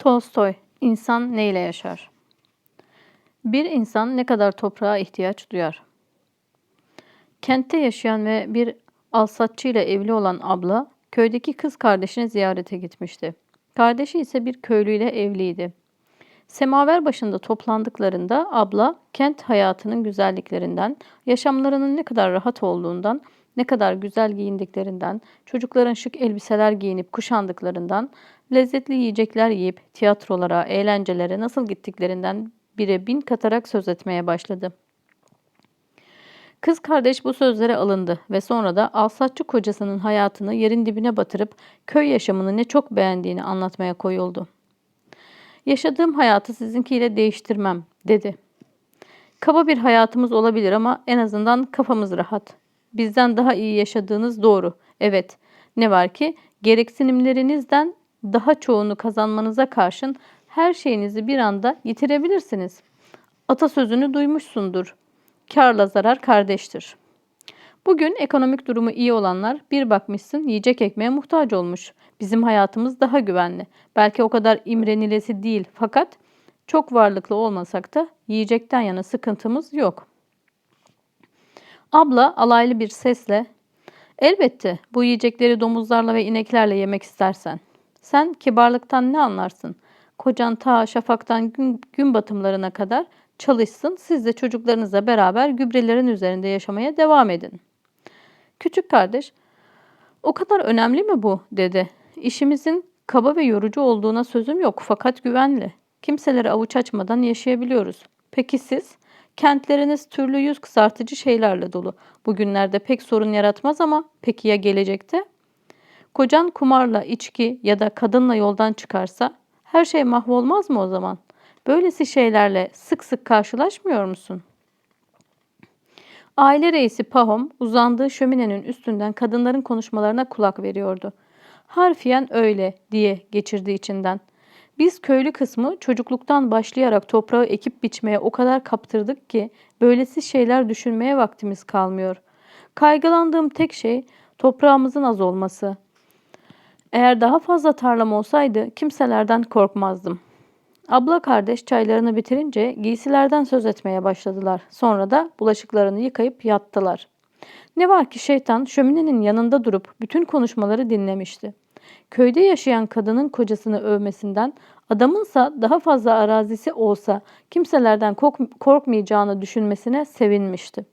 Tolstoy, İnsan neyle yaşar? Bir insan ne kadar toprağa ihtiyaç duyar? Kentte yaşayan ve bir alsatçı ile evli olan abla, köydeki kız kardeşini ziyarete gitmişti. Kardeşi ise bir köylüyle evliydi. Semaver başında toplandıklarında abla kent hayatının güzelliklerinden, yaşamlarının ne kadar rahat olduğundan, ne kadar güzel giyindiklerinden, çocukların şık elbiseler giyinip kuşandıklarından, lezzetli yiyecekler yiyip tiyatrolara, eğlencelere nasıl gittiklerinden bire bin katarak söz etmeye başladı. Kız kardeş bu sözlere alındı ve sonra da alsatçı kocasının hayatını yerin dibine batırıp köy yaşamını ne çok beğendiğini anlatmaya koyuldu. Yaşadığım hayatı sizinkiyle değiştirmem dedi. Kaba bir hayatımız olabilir ama en azından kafamız rahat. Bizden daha iyi yaşadığınız doğru. Evet. Ne var ki gereksinimlerinizden daha çoğunu kazanmanıza karşın her şeyinizi bir anda yitirebilirsiniz. Atasözünü duymuşsundur. Karla zarar kardeştir. Bugün ekonomik durumu iyi olanlar bir bakmışsın yiyecek ekmeğe muhtaç olmuş. Bizim hayatımız daha güvenli. Belki o kadar imrenilesi değil fakat çok varlıklı olmasak da yiyecekten yana sıkıntımız yok. Abla alaylı bir sesle Elbette bu yiyecekleri domuzlarla ve ineklerle yemek istersen. Sen kibarlıktan ne anlarsın? Kocan ta şafaktan gün, gün batımlarına kadar çalışsın. Siz de çocuklarınızla beraber gübrelerin üzerinde yaşamaya devam edin. Küçük kardeş, o kadar önemli mi bu? dedi. İşimizin kaba ve yorucu olduğuna sözüm yok fakat güvenli. Kimselere avuç açmadan yaşayabiliyoruz. Peki siz? Kentleriniz türlü yüz kızartıcı şeylerle dolu. Bugünlerde pek sorun yaratmaz ama peki ya gelecekte? Kocan kumarla, içki ya da kadınla yoldan çıkarsa her şey mahvolmaz mı o zaman? Böylesi şeylerle sık sık karşılaşmıyor musun? Aile reisi Pahom uzandığı şöminenin üstünden kadınların konuşmalarına kulak veriyordu. Harfiyen öyle diye geçirdi içinden. Biz köylü kısmı çocukluktan başlayarak toprağı ekip biçmeye o kadar kaptırdık ki böylesi şeyler düşünmeye vaktimiz kalmıyor. Kaygılandığım tek şey toprağımızın az olması. Eğer daha fazla tarlam olsaydı kimselerden korkmazdım. Abla kardeş çaylarını bitirince giysilerden söz etmeye başladılar. Sonra da bulaşıklarını yıkayıp yattılar. Ne var ki şeytan şöminenin yanında durup bütün konuşmaları dinlemişti. Köyde yaşayan kadının kocasını övmesinden, adamınsa daha fazla arazisi olsa kimselerden korkmayacağını düşünmesine sevinmişti.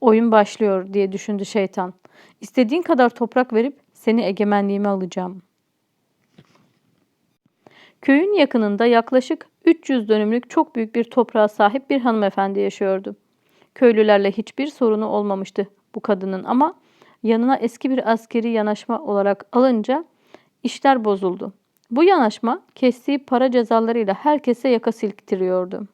Oyun başlıyor diye düşündü şeytan. İstediğin kadar toprak verip seni egemenliğime alacağım. Köyün yakınında yaklaşık 300 dönümlük çok büyük bir toprağa sahip bir hanımefendi yaşıyordu. Köylülerle hiçbir sorunu olmamıştı bu kadının ama yanına eski bir askeri yanaşma olarak alınca işler bozuldu. Bu yanaşma kestiği para cezalarıyla herkese yaka silktiriyordu.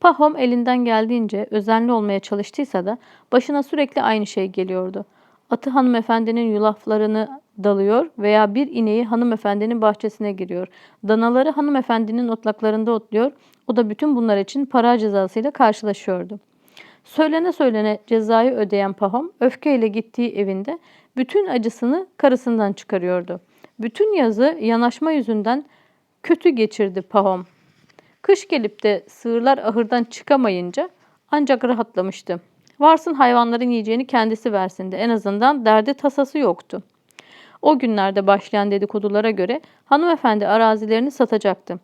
Pahom elinden geldiğince özenli olmaya çalıştıysa da başına sürekli aynı şey geliyordu. Atı hanımefendinin yulaflarını dalıyor veya bir ineği hanımefendinin bahçesine giriyor. Danaları hanımefendinin otlaklarında otluyor. O da bütün bunlar için para cezasıyla karşılaşıyordu. Söylene söylene cezayı ödeyen Pahom öfkeyle gittiği evinde bütün acısını karısından çıkarıyordu. Bütün yazı yanaşma yüzünden kötü geçirdi Pahom. Kış gelip de sığırlar ahırdan çıkamayınca ancak rahatlamıştı. Varsın hayvanların yiyeceğini kendisi versin de en azından derdi tasası yoktu. O günlerde başlayan dedikodulara göre hanımefendi arazilerini satacaktı.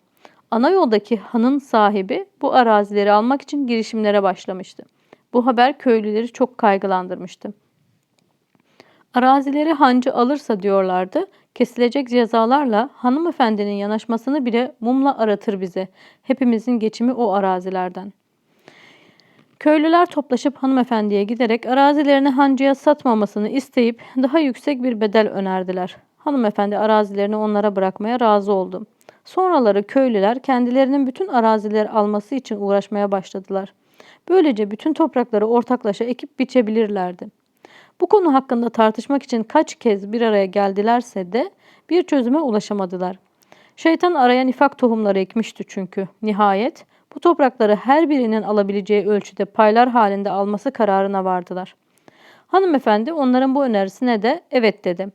Ana yoldaki hanın sahibi bu arazileri almak için girişimlere başlamıştı. Bu haber köylüleri çok kaygılandırmıştı. Arazileri hancı alırsa diyorlardı, kesilecek cezalarla hanımefendinin yanaşmasını bile mumla aratır bize. Hepimizin geçimi o arazilerden. Köylüler toplaşıp hanımefendiye giderek arazilerini hancıya satmamasını isteyip daha yüksek bir bedel önerdiler. Hanımefendi arazilerini onlara bırakmaya razı oldu. Sonraları köylüler kendilerinin bütün arazileri alması için uğraşmaya başladılar. Böylece bütün toprakları ortaklaşa ekip biçebilirlerdi. Bu konu hakkında tartışmak için kaç kez bir araya geldilerse de bir çözüme ulaşamadılar. Şeytan araya nifak tohumları ekmişti çünkü. Nihayet bu toprakları her birinin alabileceği ölçüde paylar halinde alması kararına vardılar. Hanımefendi onların bu önerisine de evet dedi.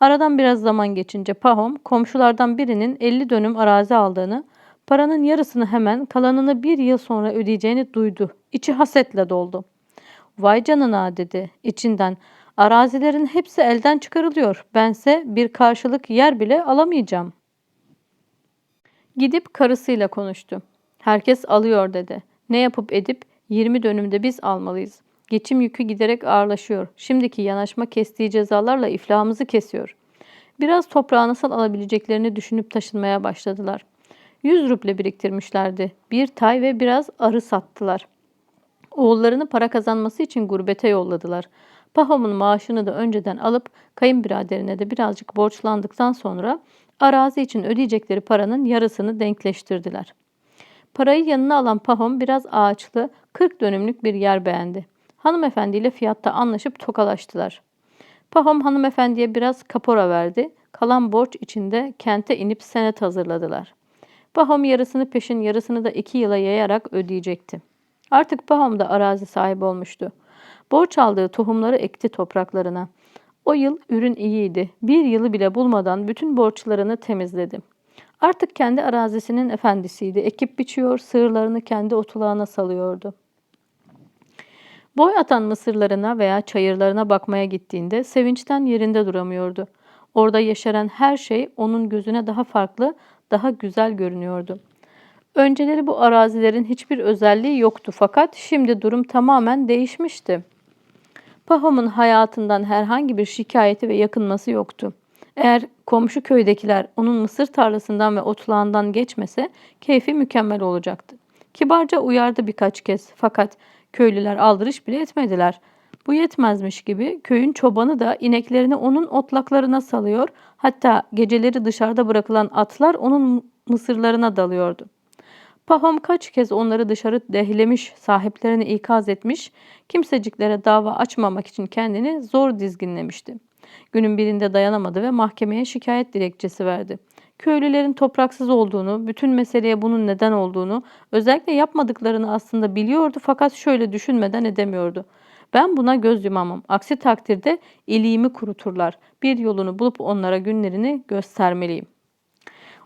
Aradan biraz zaman geçince Pahom komşulardan birinin 50 dönüm arazi aldığını, paranın yarısını hemen kalanını bir yıl sonra ödeyeceğini duydu. İçi hasetle doldu. Vay canına dedi içinden. Arazilerin hepsi elden çıkarılıyor. Bense bir karşılık yer bile alamayacağım. Gidip karısıyla konuştu. Herkes alıyor dedi. Ne yapıp edip 20 dönümde biz almalıyız. Geçim yükü giderek ağırlaşıyor. Şimdiki yanaşma kestiği cezalarla iflahımızı kesiyor. Biraz toprağı nasıl alabileceklerini düşünüp taşınmaya başladılar. 100 ruble biriktirmişlerdi. Bir tay ve biraz arı sattılar. Oğullarını para kazanması için gurbete yolladılar. Pahom'un maaşını da önceden alıp kayınbiraderine de birazcık borçlandıktan sonra arazi için ödeyecekleri paranın yarısını denkleştirdiler. Parayı yanına alan Pahom biraz ağaçlı, 40 dönümlük bir yer beğendi. Hanımefendiyle fiyatta anlaşıp tokalaştılar. Pahom hanımefendiye biraz kapora verdi. Kalan borç içinde kente inip senet hazırladılar. Pahom yarısını peşin yarısını da iki yıla yayarak ödeyecekti. Artık Pahom da arazi sahibi olmuştu. Borç aldığı tohumları ekti topraklarına. O yıl ürün iyiydi. Bir yılı bile bulmadan bütün borçlarını temizledi. Artık kendi arazisinin efendisiydi. Ekip biçiyor, sığırlarını kendi otulağına salıyordu. Boy atan mısırlarına veya çayırlarına bakmaya gittiğinde sevinçten yerinde duramıyordu. Orada yeşeren her şey onun gözüne daha farklı, daha güzel görünüyordu. Önceleri bu arazilerin hiçbir özelliği yoktu fakat şimdi durum tamamen değişmişti. Pahom'un hayatından herhangi bir şikayeti ve yakınması yoktu. Eğer komşu köydekiler onun mısır tarlasından ve otlağından geçmese keyfi mükemmel olacaktı. Kibarca uyardı birkaç kez fakat köylüler aldırış bile etmediler. Bu yetmezmiş gibi köyün çobanı da ineklerini onun otlaklarına salıyor hatta geceleri dışarıda bırakılan atlar onun mısırlarına dalıyordu. Pahom kaç kez onları dışarı dehlemiş, sahiplerini ikaz etmiş, kimseciklere dava açmamak için kendini zor dizginlemişti. Günün birinde dayanamadı ve mahkemeye şikayet dilekçesi verdi. Köylülerin topraksız olduğunu, bütün meseleye bunun neden olduğunu, özellikle yapmadıklarını aslında biliyordu fakat şöyle düşünmeden edemiyordu. Ben buna göz yumamam. Aksi takdirde iliğimi kuruturlar. Bir yolunu bulup onlara günlerini göstermeliyim.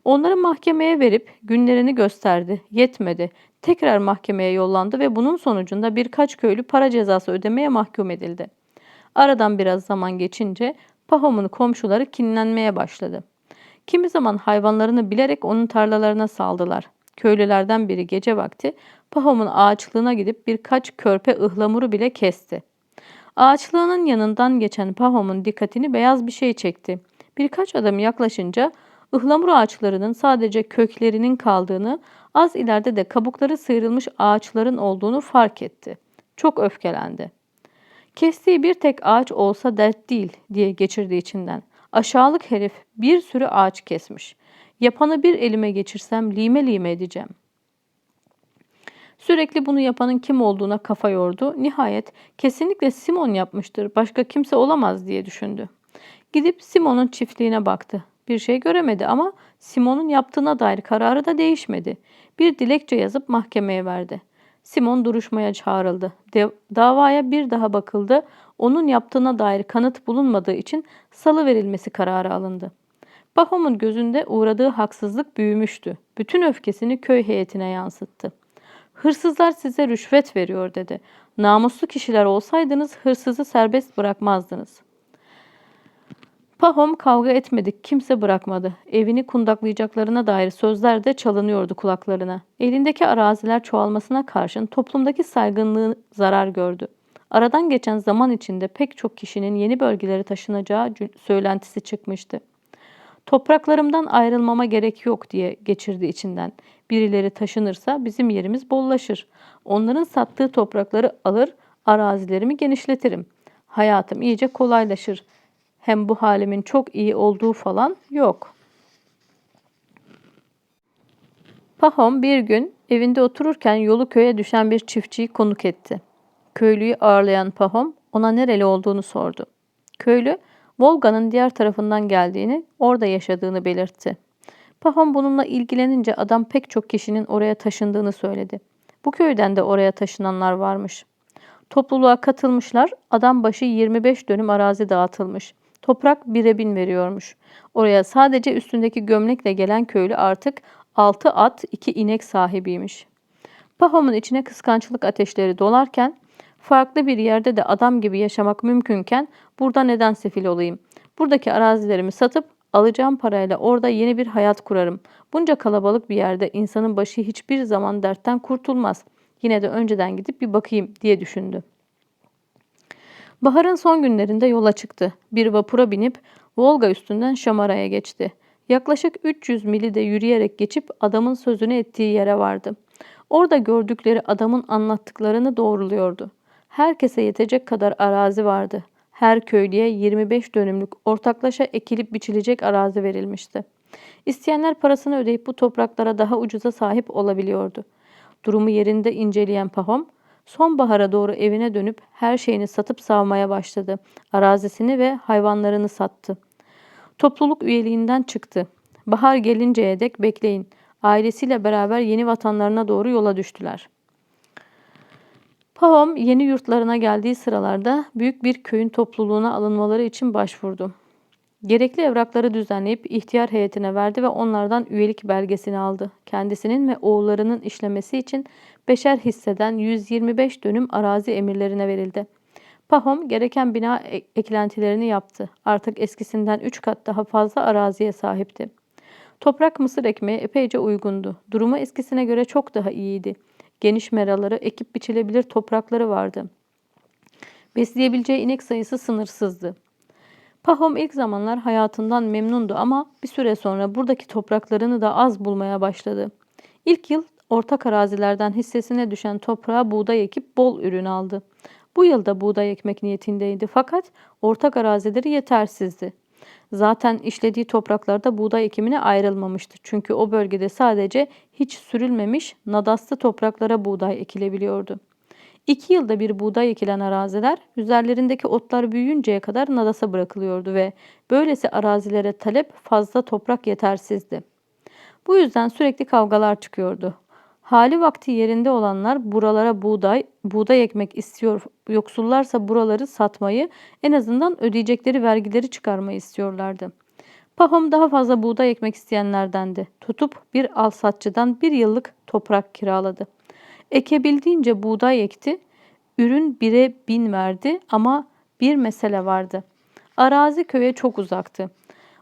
Onları mahkemeye verip günlerini gösterdi. Yetmedi. Tekrar mahkemeye yollandı ve bunun sonucunda birkaç köylü para cezası ödemeye mahkum edildi. Aradan biraz zaman geçince Pahom'un komşuları kinlenmeye başladı. Kimi zaman hayvanlarını bilerek onun tarlalarına saldılar. Köylülerden biri gece vakti Pahom'un ağaçlığına gidip birkaç körpe ıhlamuru bile kesti. Ağaçlığının yanından geçen Pahom'un dikkatini beyaz bir şey çekti. Birkaç adım yaklaşınca ıhlamur ağaçlarının sadece köklerinin kaldığını, az ileride de kabukları sıyrılmış ağaçların olduğunu fark etti. Çok öfkelendi. Kestiği bir tek ağaç olsa dert değil diye geçirdi içinden. Aşağılık herif bir sürü ağaç kesmiş. Yapanı bir elime geçirsem lime lime edeceğim. Sürekli bunu yapanın kim olduğuna kafa yordu. Nihayet kesinlikle Simon yapmıştır, başka kimse olamaz diye düşündü. Gidip Simon'un çiftliğine baktı. Bir şey göremedi ama Simon'un yaptığına dair kararı da değişmedi. Bir dilekçe yazıp mahkemeye verdi. Simon duruşmaya çağrıldı. De- davaya bir daha bakıldı. Onun yaptığına dair kanıt bulunmadığı için salı verilmesi kararı alındı. Pahom'un gözünde uğradığı haksızlık büyümüştü. Bütün öfkesini köy heyetine yansıttı. Hırsızlar size rüşvet veriyor dedi. Namuslu kişiler olsaydınız hırsızı serbest bırakmazdınız. Pahom kavga etmedik, kimse bırakmadı. Evini kundaklayacaklarına dair sözler de çalınıyordu kulaklarına. Elindeki araziler çoğalmasına karşın toplumdaki saygınlığı zarar gördü. Aradan geçen zaman içinde pek çok kişinin yeni bölgelere taşınacağı söylentisi çıkmıştı. Topraklarımdan ayrılmama gerek yok diye geçirdi içinden. Birileri taşınırsa bizim yerimiz bollaşır. Onların sattığı toprakları alır, arazilerimi genişletirim. Hayatım iyice kolaylaşır. Hem bu halimin çok iyi olduğu falan yok. Pahom bir gün evinde otururken yolu köye düşen bir çiftçiyi konuk etti. Köylüyü ağırlayan Pahom ona nereli olduğunu sordu. Köylü Volga'nın diğer tarafından geldiğini, orada yaşadığını belirtti. Pahom bununla ilgilenince adam pek çok kişinin oraya taşındığını söyledi. Bu köyden de oraya taşınanlar varmış. Topluluğa katılmışlar, adam başı 25 dönüm arazi dağıtılmış. Toprak bire bin veriyormuş. Oraya sadece üstündeki gömlekle gelen köylü artık altı at, iki inek sahibiymiş. Pahom'un içine kıskançlık ateşleri dolarken, farklı bir yerde de adam gibi yaşamak mümkünken burada neden sefil olayım? Buradaki arazilerimi satıp alacağım parayla orada yeni bir hayat kurarım. Bunca kalabalık bir yerde insanın başı hiçbir zaman dertten kurtulmaz. Yine de önceden gidip bir bakayım diye düşündü. Baharın son günlerinde yola çıktı. Bir vapura binip Volga üstünden Şamara'ya geçti. Yaklaşık 300 mili de yürüyerek geçip adamın sözünü ettiği yere vardı. Orada gördükleri adamın anlattıklarını doğruluyordu. Herkese yetecek kadar arazi vardı. Her köylüye 25 dönümlük ortaklaşa ekilip biçilecek arazi verilmişti. İsteyenler parasını ödeyip bu topraklara daha ucuza sahip olabiliyordu. Durumu yerinde inceleyen Pahom, sonbahara doğru evine dönüp her şeyini satıp savmaya başladı. Arazisini ve hayvanlarını sattı. Topluluk üyeliğinden çıktı. Bahar gelinceye dek bekleyin. Ailesiyle beraber yeni vatanlarına doğru yola düştüler. Pahom yeni yurtlarına geldiği sıralarda büyük bir köyün topluluğuna alınmaları için başvurdu. Gerekli evrakları düzenleyip ihtiyar heyetine verdi ve onlardan üyelik belgesini aldı. Kendisinin ve oğullarının işlemesi için beşer hisseden 125 dönüm arazi emirlerine verildi. Pahom gereken bina e- eklentilerini yaptı. Artık eskisinden 3 kat daha fazla araziye sahipti. Toprak mısır ekmeği epeyce uygundu. Durumu eskisine göre çok daha iyiydi. Geniş meraları, ekip biçilebilir toprakları vardı. Besleyebileceği inek sayısı sınırsızdı. Pahom ilk zamanlar hayatından memnundu ama bir süre sonra buradaki topraklarını da az bulmaya başladı. İlk yıl ortak arazilerden hissesine düşen toprağa buğday ekip bol ürün aldı. Bu yıl da buğday ekmek niyetindeydi fakat ortak arazileri yetersizdi. Zaten işlediği topraklarda buğday ekimine ayrılmamıştı. Çünkü o bölgede sadece hiç sürülmemiş nadaslı topraklara buğday ekilebiliyordu. İki yılda bir buğday ekilen araziler üzerlerindeki otlar büyüyünceye kadar nadasa bırakılıyordu ve böylesi arazilere talep fazla toprak yetersizdi. Bu yüzden sürekli kavgalar çıkıyordu. Hali vakti yerinde olanlar buralara buğday, buğday ekmek istiyor. Yoksullarsa buraları satmayı, en azından ödeyecekleri vergileri çıkarmayı istiyorlardı. Pahom daha fazla buğday ekmek isteyenlerdendi. Tutup bir alsatçıdan bir yıllık toprak kiraladı. Ekebildiğince buğday ekti. Ürün bire bin verdi ama bir mesele vardı. Arazi köye çok uzaktı.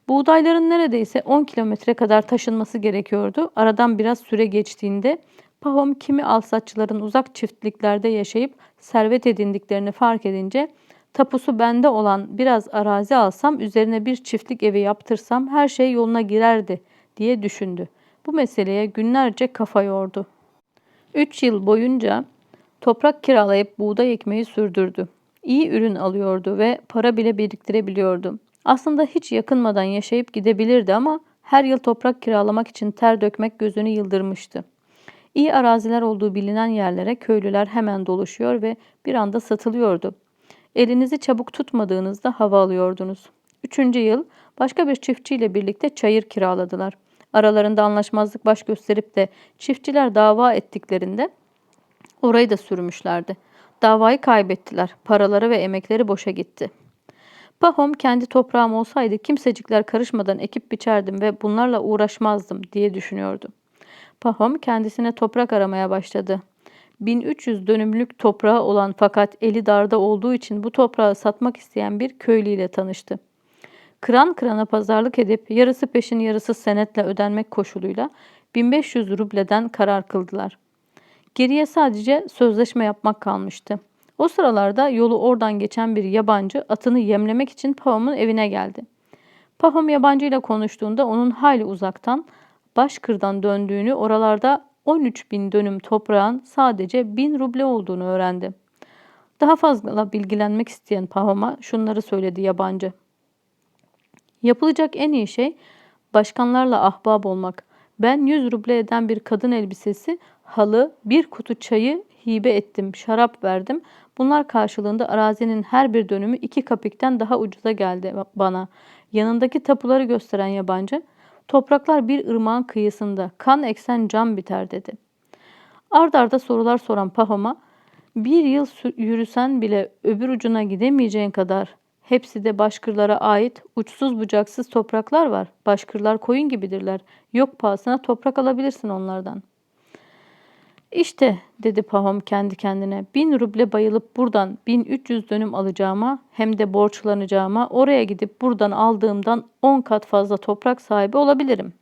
Buğdayların neredeyse 10 kilometre kadar taşınması gerekiyordu. Aradan biraz süre geçtiğinde Pahom kimi alsatçıların uzak çiftliklerde yaşayıp servet edindiklerini fark edince tapusu bende olan biraz arazi alsam üzerine bir çiftlik evi yaptırsam her şey yoluna girerdi diye düşündü. Bu meseleye günlerce kafa yordu. 3 yıl boyunca toprak kiralayıp buğday ekmeği sürdürdü. İyi ürün alıyordu ve para bile biriktirebiliyordu. Aslında hiç yakınmadan yaşayıp gidebilirdi ama her yıl toprak kiralamak için ter dökmek gözünü yıldırmıştı. İyi araziler olduğu bilinen yerlere köylüler hemen doluşuyor ve bir anda satılıyordu. Elinizi çabuk tutmadığınızda hava alıyordunuz. Üçüncü yıl başka bir çiftçiyle birlikte çayır kiraladılar. Aralarında anlaşmazlık baş gösterip de çiftçiler dava ettiklerinde orayı da sürmüşlerdi. Davayı kaybettiler. Paraları ve emekleri boşa gitti. Pahom kendi toprağım olsaydı kimsecikler karışmadan ekip biçerdim ve bunlarla uğraşmazdım diye düşünüyordu. Pahom kendisine toprak aramaya başladı. 1300 dönümlük toprağı olan fakat eli darda olduğu için bu toprağı satmak isteyen bir köylüyle tanıştı. Kıran kırana pazarlık edip yarısı peşin yarısı senetle ödenmek koşuluyla 1500 rubleden karar kıldılar. Geriye sadece sözleşme yapmak kalmıştı. O sıralarda yolu oradan geçen bir yabancı atını yemlemek için Pahom'un evine geldi. Pahom yabancıyla konuştuğunda onun hayli uzaktan Başkır'dan döndüğünü oralarda 13 bin dönüm toprağın sadece 1000 ruble olduğunu öğrendi. Daha fazla bilgilenmek isteyen Pahom'a şunları söyledi yabancı. Yapılacak en iyi şey başkanlarla ahbap olmak. Ben 100 ruble eden bir kadın elbisesi, halı, bir kutu çayı hibe ettim, şarap verdim. Bunlar karşılığında arazinin her bir dönümü iki kapikten daha ucuza geldi bana. Yanındaki tapuları gösteren yabancı, topraklar bir ırmağın kıyısında, kan eksen can biter dedi. Ard arda sorular soran Pahom'a, bir yıl yürüsen bile öbür ucuna gidemeyeceğin kadar Hepsi de başkırlara ait uçsuz bucaksız topraklar var. Başkırlar koyun gibidirler. Yok pahasına toprak alabilirsin onlardan. İşte dedi Pahom kendi kendine bin ruble bayılıp buradan 1300 dönüm alacağıma hem de borçlanacağıma oraya gidip buradan aldığımdan 10 kat fazla toprak sahibi olabilirim.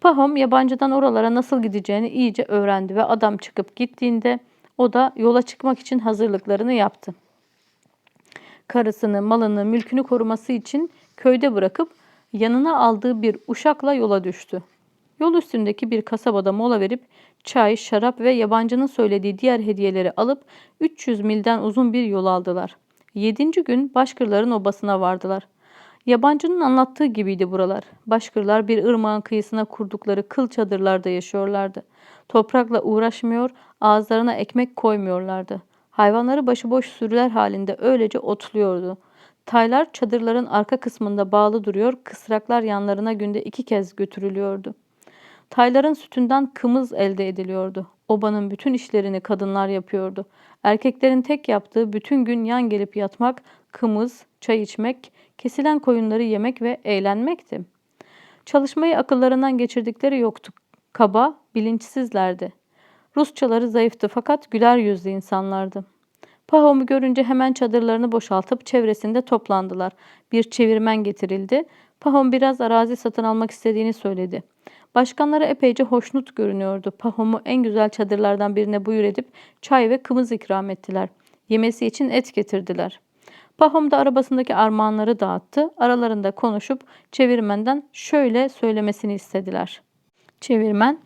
Pahom yabancıdan oralara nasıl gideceğini iyice öğrendi ve adam çıkıp gittiğinde o da yola çıkmak için hazırlıklarını yaptı. Karısını, malını, mülkünü koruması için köyde bırakıp yanına aldığı bir uşakla yola düştü. Yol üstündeki bir kasabada mola verip çay, şarap ve yabancının söylediği diğer hediyeleri alıp 300 milden uzun bir yol aldılar. Yedinci gün Başkırların obasına vardılar. Yabancının anlattığı gibiydi buralar. Başkırlar bir ırmağın kıyısına kurdukları kıl çadırlarda yaşıyorlardı. Toprakla uğraşmıyor, ağızlarına ekmek koymuyorlardı. Hayvanları başıboş sürüler halinde öylece otluyordu. Taylar çadırların arka kısmında bağlı duruyor, kısraklar yanlarına günde iki kez götürülüyordu. Tayların sütünden kımız elde ediliyordu. Obanın bütün işlerini kadınlar yapıyordu. Erkeklerin tek yaptığı bütün gün yan gelip yatmak, kımız, çay içmek, kesilen koyunları yemek ve eğlenmekti. Çalışmayı akıllarından geçirdikleri yoktu. Kaba, bilinçsizlerdi. Rusçaları zayıftı fakat güler yüzlü insanlardı. Pahom'u görünce hemen çadırlarını boşaltıp çevresinde toplandılar. Bir çevirmen getirildi. Pahom biraz arazi satın almak istediğini söyledi. Başkanları epeyce hoşnut görünüyordu. Pahom'u en güzel çadırlardan birine buyur edip çay ve kımız ikram ettiler. Yemesi için et getirdiler. Pahom da arabasındaki armağanları dağıttı. Aralarında konuşup çevirmenden şöyle söylemesini istediler. Çevirmen,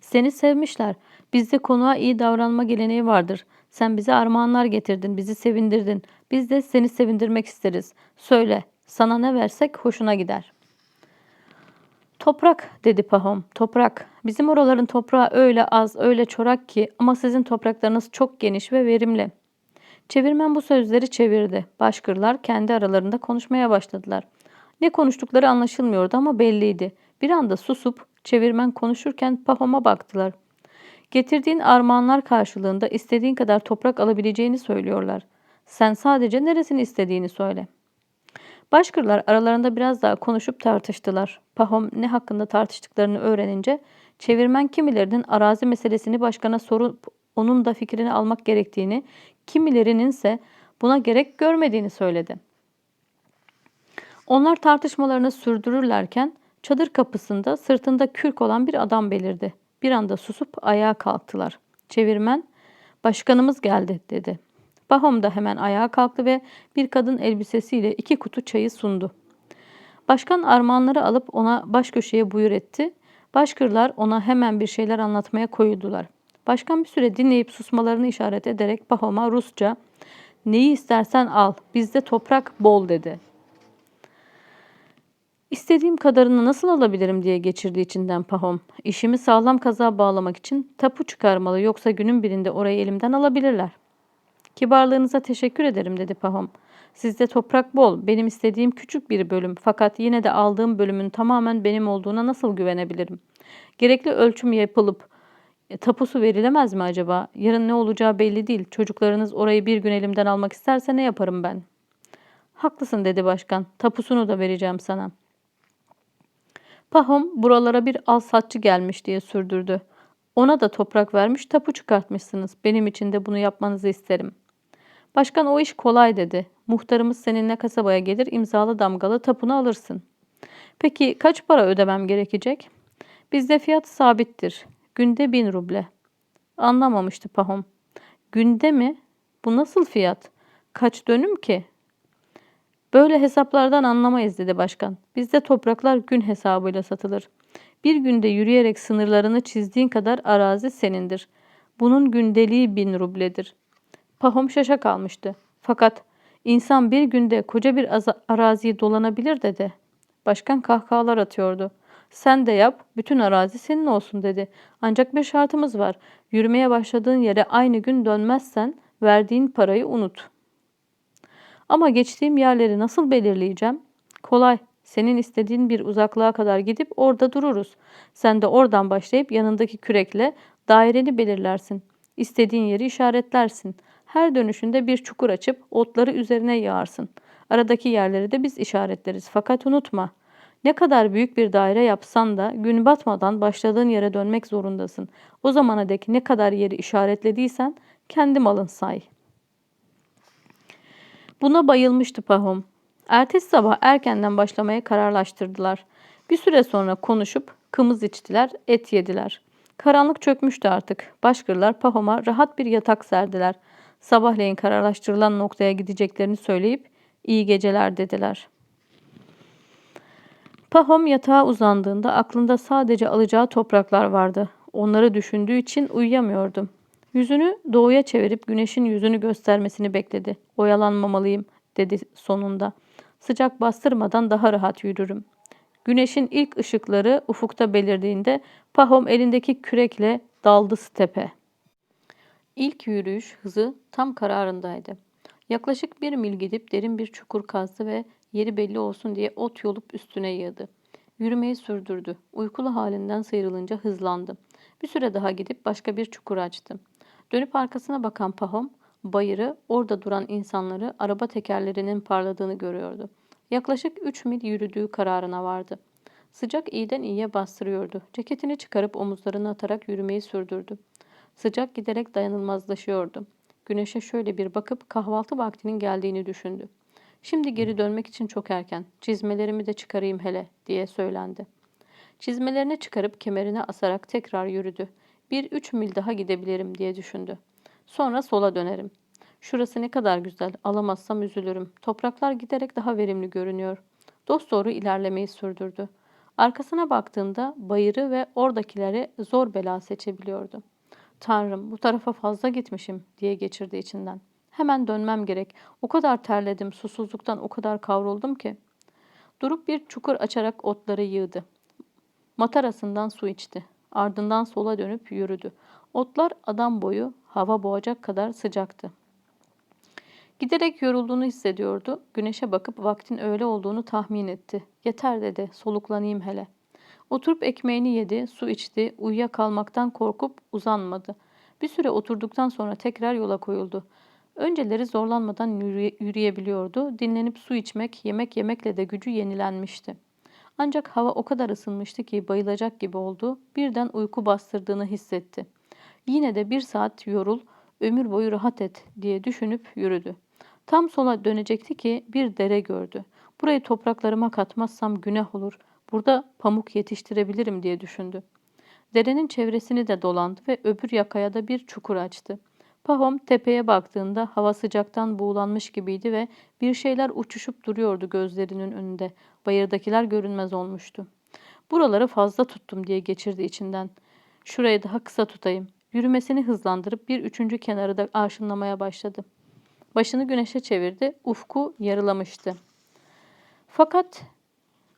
seni sevmişler. Bizde konuğa iyi davranma geleneği vardır. Sen bize armağanlar getirdin, bizi sevindirdin. Biz de seni sevindirmek isteriz. Söyle, sana ne versek hoşuna gider.'' Toprak dedi Pahom. Toprak. Bizim oraların toprağı öyle az, öyle çorak ki ama sizin topraklarınız çok geniş ve verimli. Çevirmen bu sözleri çevirdi. Başkırlar kendi aralarında konuşmaya başladılar. Ne konuştukları anlaşılmıyordu ama belliydi. Bir anda susup çevirmen konuşurken Pahom'a baktılar. Getirdiğin armağanlar karşılığında istediğin kadar toprak alabileceğini söylüyorlar. Sen sadece neresini istediğini söyle.'' Başkırlar aralarında biraz daha konuşup tartıştılar. Pahom ne hakkında tartıştıklarını öğrenince çevirmen kimilerinin arazi meselesini başkana sorup onun da fikrini almak gerektiğini, kimilerinin ise buna gerek görmediğini söyledi. Onlar tartışmalarını sürdürürlerken çadır kapısında sırtında kürk olan bir adam belirdi. Bir anda susup ayağa kalktılar. Çevirmen, "Başkanımız geldi." dedi. Bahom da hemen ayağa kalktı ve bir kadın elbisesiyle iki kutu çayı sundu. Başkan armağanları alıp ona baş köşeye buyur etti. Başkırlar ona hemen bir şeyler anlatmaya koyuldular. Başkan bir süre dinleyip susmalarını işaret ederek Bahom'a Rusça ''Neyi istersen al, bizde toprak bol'' dedi. İstediğim kadarını nasıl alabilirim diye geçirdi içinden Pahom. İşimi sağlam kaza bağlamak için tapu çıkarmalı yoksa günün birinde orayı elimden alabilirler. Kibarlığınıza teşekkür ederim dedi Pahom. Sizde toprak bol, benim istediğim küçük bir bölüm fakat yine de aldığım bölümün tamamen benim olduğuna nasıl güvenebilirim? Gerekli ölçüm yapılıp e, tapusu verilemez mi acaba? Yarın ne olacağı belli değil. Çocuklarınız orayı bir gün elimden almak isterse ne yaparım ben? Haklısın dedi başkan. Tapusunu da vereceğim sana. Pahom buralara bir alsatçı gelmiş diye sürdürdü. Ona da toprak vermiş, tapu çıkartmışsınız. Benim için de bunu yapmanızı isterim. Başkan o iş kolay dedi. Muhtarımız seninle kasabaya gelir, imzalı damgalı tapunu alırsın. Peki kaç para ödemem gerekecek? Bizde fiyat sabittir. Günde bin ruble. Anlamamıştı Pahom. Günde mi? Bu nasıl fiyat? Kaç dönüm ki? Böyle hesaplardan anlamayız dedi başkan. Bizde topraklar gün hesabıyla satılır. Bir günde yürüyerek sınırlarını çizdiğin kadar arazi senindir. Bunun gündeliği bin rubledir. Pahom şaşa kalmıştı. Fakat insan bir günde koca bir araziyi dolanabilir dedi. Başkan kahkahalar atıyordu. Sen de yap, bütün arazi senin olsun dedi. Ancak bir şartımız var. Yürümeye başladığın yere aynı gün dönmezsen verdiğin parayı unut. Ama geçtiğim yerleri nasıl belirleyeceğim? Kolay. Senin istediğin bir uzaklığa kadar gidip orada dururuz. Sen de oradan başlayıp yanındaki kürekle daireni belirlersin. İstediğin yeri işaretlersin. Her dönüşünde bir çukur açıp otları üzerine yağarsın. Aradaki yerleri de biz işaretleriz. Fakat unutma, ne kadar büyük bir daire yapsan da gün batmadan başladığın yere dönmek zorundasın. O zamana dek ne kadar yeri işaretlediysen kendi malın say. Buna bayılmıştı Pahom. Ertesi sabah erkenden başlamaya kararlaştırdılar. Bir süre sonra konuşup kımız içtiler, et yediler. Karanlık çökmüştü artık. Başkırlar Pahom'a rahat bir yatak serdiler. Sabahleyin kararlaştırılan noktaya gideceklerini söyleyip iyi geceler dediler. Pahom yatağa uzandığında aklında sadece alacağı topraklar vardı. Onları düşündüğü için uyuyamıyordu. Yüzünü doğuya çevirip güneşin yüzünü göstermesini bekledi. Oyalanmamalıyım dedi sonunda. Sıcak bastırmadan daha rahat yürürüm. Güneşin ilk ışıkları ufukta belirdiğinde Pahom elindeki kürekle daldı stepe. İlk yürüyüş hızı tam kararındaydı. Yaklaşık bir mil gidip derin bir çukur kazdı ve yeri belli olsun diye ot yolup üstüne yığdı. Yürümeyi sürdürdü. Uykulu halinden sıyrılınca hızlandı. Bir süre daha gidip başka bir çukur açtı. Dönüp arkasına bakan Pahom, bayırı, orada duran insanları, araba tekerlerinin parladığını görüyordu. Yaklaşık üç mil yürüdüğü kararına vardı. Sıcak iyiden iyiye bastırıyordu. Ceketini çıkarıp omuzlarına atarak yürümeyi sürdürdü. Sıcak giderek dayanılmazlaşıyordu. Güneşe şöyle bir bakıp kahvaltı vaktinin geldiğini düşündü. Şimdi geri dönmek için çok erken. Çizmelerimi de çıkarayım hele diye söylendi. Çizmelerini çıkarıp kemerine asarak tekrar yürüdü. Bir üç mil daha gidebilirim diye düşündü. Sonra sola dönerim. Şurası ne kadar güzel. Alamazsam üzülürüm. Topraklar giderek daha verimli görünüyor. Dost doğru ilerlemeyi sürdürdü. Arkasına baktığında bayırı ve oradakileri zor bela seçebiliyordu. Tanrım bu tarafa fazla gitmişim diye geçirdi içinden. Hemen dönmem gerek. O kadar terledim, susuzluktan o kadar kavruldum ki. Durup bir çukur açarak otları yığdı. Matarasından su içti. Ardından sola dönüp yürüdü. Otlar adam boyu hava boğacak kadar sıcaktı. Giderek yorulduğunu hissediyordu. Güneşe bakıp vaktin öğle olduğunu tahmin etti. Yeter dedi, soluklanayım hele. Oturup ekmeğini yedi, su içti, uyuyakalmaktan korkup uzanmadı. Bir süre oturduktan sonra tekrar yola koyuldu. Önceleri zorlanmadan yürüyebiliyordu. Dinlenip su içmek, yemek yemekle de gücü yenilenmişti. Ancak hava o kadar ısınmıştı ki bayılacak gibi oldu. Birden uyku bastırdığını hissetti. Yine de bir saat yorul, ömür boyu rahat et diye düşünüp yürüdü. Tam sola dönecekti ki bir dere gördü. Burayı topraklarıma katmazsam günah olur. Burada pamuk yetiştirebilirim diye düşündü. Derenin çevresini de dolandı ve öbür yakaya da bir çukur açtı. Pahom tepeye baktığında hava sıcaktan buğulanmış gibiydi ve bir şeyler uçuşup duruyordu gözlerinin önünde. Bayırdakiler görünmez olmuştu. Buraları fazla tuttum diye geçirdi içinden. Şurayı daha kısa tutayım. Yürümesini hızlandırıp bir üçüncü kenarı da arşınlamaya başladı. Başını güneşe çevirdi. Ufku yarılamıştı. Fakat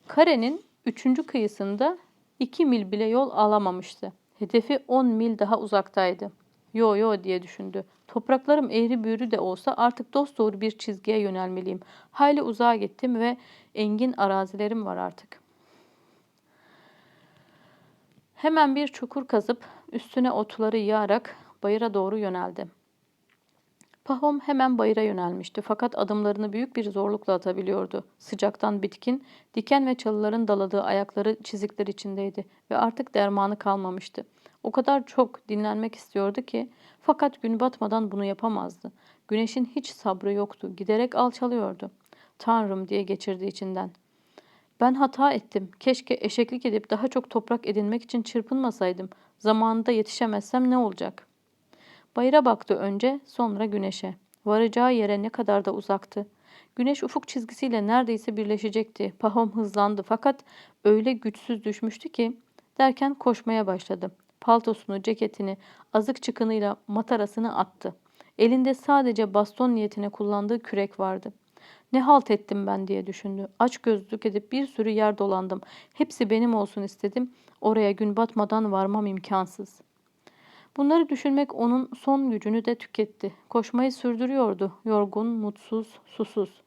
karenin üçüncü kıyısında iki mil bile yol alamamıştı. Hedefi on mil daha uzaktaydı. Yo yo diye düşündü. Topraklarım eğri büğrü de olsa artık dost doğru bir çizgiye yönelmeliyim. Hayli uzağa gittim ve engin arazilerim var artık. Hemen bir çukur kazıp üstüne otları yağarak bayıra doğru yöneldi. Pahom hemen bayıra yönelmişti fakat adımlarını büyük bir zorlukla atabiliyordu. Sıcaktan bitkin, diken ve çalıların daladığı ayakları çizikler içindeydi ve artık dermanı kalmamıştı. O kadar çok dinlenmek istiyordu ki fakat gün batmadan bunu yapamazdı. Güneşin hiç sabrı yoktu. Giderek alçalıyordu. Tanrım diye geçirdi içinden. Ben hata ettim. Keşke eşeklik edip daha çok toprak edinmek için çırpınmasaydım. Zamanında yetişemezsem ne olacak? Bayıra baktı önce, sonra güneşe. Varacağı yere ne kadar da uzaktı. Güneş ufuk çizgisiyle neredeyse birleşecekti. Pahom hızlandı fakat öyle güçsüz düşmüştü ki derken koşmaya başladı paltosunu, ceketini, azık çıkınıyla matarasını attı. Elinde sadece baston niyetine kullandığı kürek vardı. Ne halt ettim ben diye düşündü. Aç gözlük edip bir sürü yer dolandım. Hepsi benim olsun istedim. Oraya gün batmadan varmam imkansız. Bunları düşünmek onun son gücünü de tüketti. Koşmayı sürdürüyordu. Yorgun, mutsuz, susuz.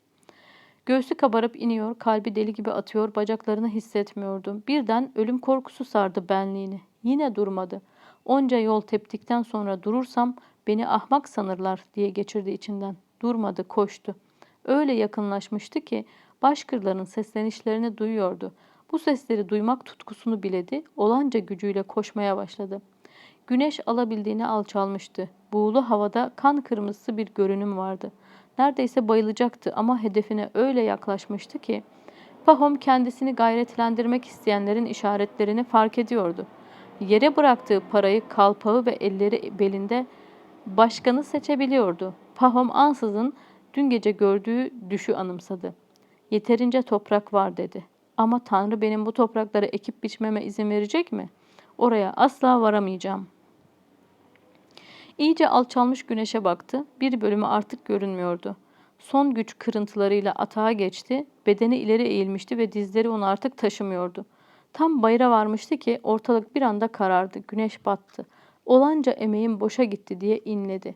Göğsü kabarıp iniyor, kalbi deli gibi atıyor, bacaklarını hissetmiyordu. Birden ölüm korkusu sardı benliğini. Yine durmadı. Onca yol teptikten sonra durursam beni ahmak sanırlar diye geçirdi içinden. Durmadı, koştu. Öyle yakınlaşmıştı ki başkırların seslenişlerini duyuyordu. Bu sesleri duymak tutkusunu biledi, olanca gücüyle koşmaya başladı. Güneş alabildiğine alçalmıştı. Buğulu havada kan kırmızısı bir görünüm vardı. Neredeyse bayılacaktı ama hedefine öyle yaklaşmıştı ki Pahom kendisini gayretlendirmek isteyenlerin işaretlerini fark ediyordu. Yere bıraktığı parayı, kalpağı ve elleri belinde başkanı seçebiliyordu. Pahom ansızın dün gece gördüğü düşü anımsadı. Yeterince toprak var dedi. Ama Tanrı benim bu toprakları ekip biçmeme izin verecek mi? Oraya asla varamayacağım. İyice alçalmış güneşe baktı. Bir bölümü artık görünmüyordu. Son güç kırıntılarıyla atağa geçti. Bedeni ileri eğilmişti ve dizleri onu artık taşımıyordu. Tam bayıra varmıştı ki ortalık bir anda karardı. Güneş battı. Olanca emeğim boşa gitti diye inledi.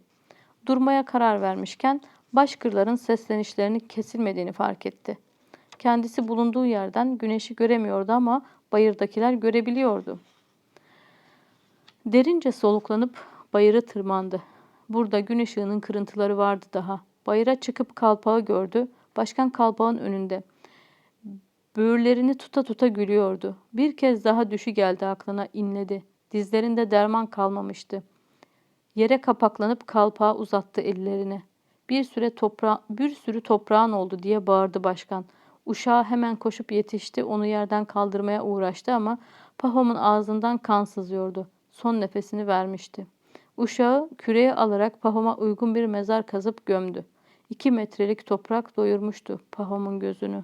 Durmaya karar vermişken başkırların seslenişlerinin kesilmediğini fark etti. Kendisi bulunduğu yerden güneşi göremiyordu ama bayırdakiler görebiliyordu. Derince soluklanıp bayırı tırmandı. Burada gün ışığının kırıntıları vardı daha. Bayıra çıkıp kalpağı gördü. Başkan kalpağın önünde. Böğürlerini tuta tuta gülüyordu. Bir kez daha düşü geldi aklına inledi. Dizlerinde derman kalmamıştı. Yere kapaklanıp kalpağa uzattı ellerini. Bir süre toprağa, bir sürü toprağın oldu diye bağırdı başkan. Uşağı hemen koşup yetişti, onu yerden kaldırmaya uğraştı ama Pahom'un ağzından kan sızıyordu. Son nefesini vermişti. Uşağı küreye alarak Pahom'a uygun bir mezar kazıp gömdü. İki metrelik toprak doyurmuştu Pahom'un gözünü.